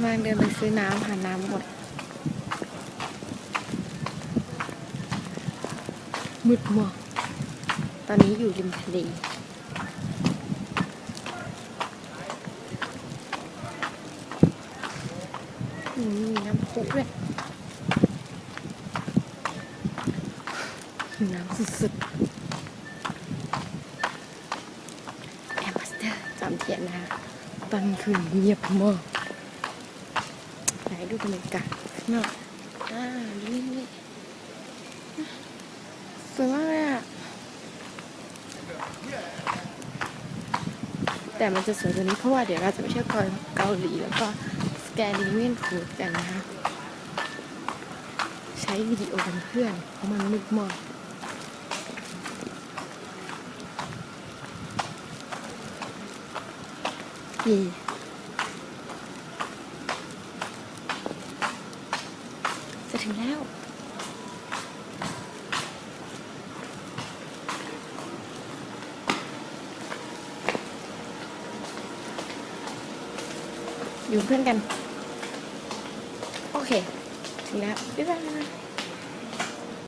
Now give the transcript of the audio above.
ำลังเดินไปซื้อน้ำหาน้ำหมด มืดมากตอนนี้อยู่ริมทะเลมีน้ำพุด้วยน้ำสุดๆแอมบัสเตอร์จำเทียนนะคะตอนกลางคืนเงียบมาก ไหนดูบรรยากาศข้างนอกอ่านี่นี่สวยมากเลยอะแต่มันจะสวยกว่านี้เพราะว่าเดี๋ยวเราจะไปเที่ยวเกาหลีแล้วก็สแกนดิเนียนฟูดกันนะคะ ใช้วิดีโอเป็นเพื่อน เพราะมันมืดมากเย่ จะถึงแล้ว อยู่เป็นเพื่อนกัน โอเค ถึงแล้ว บ๊ายบาย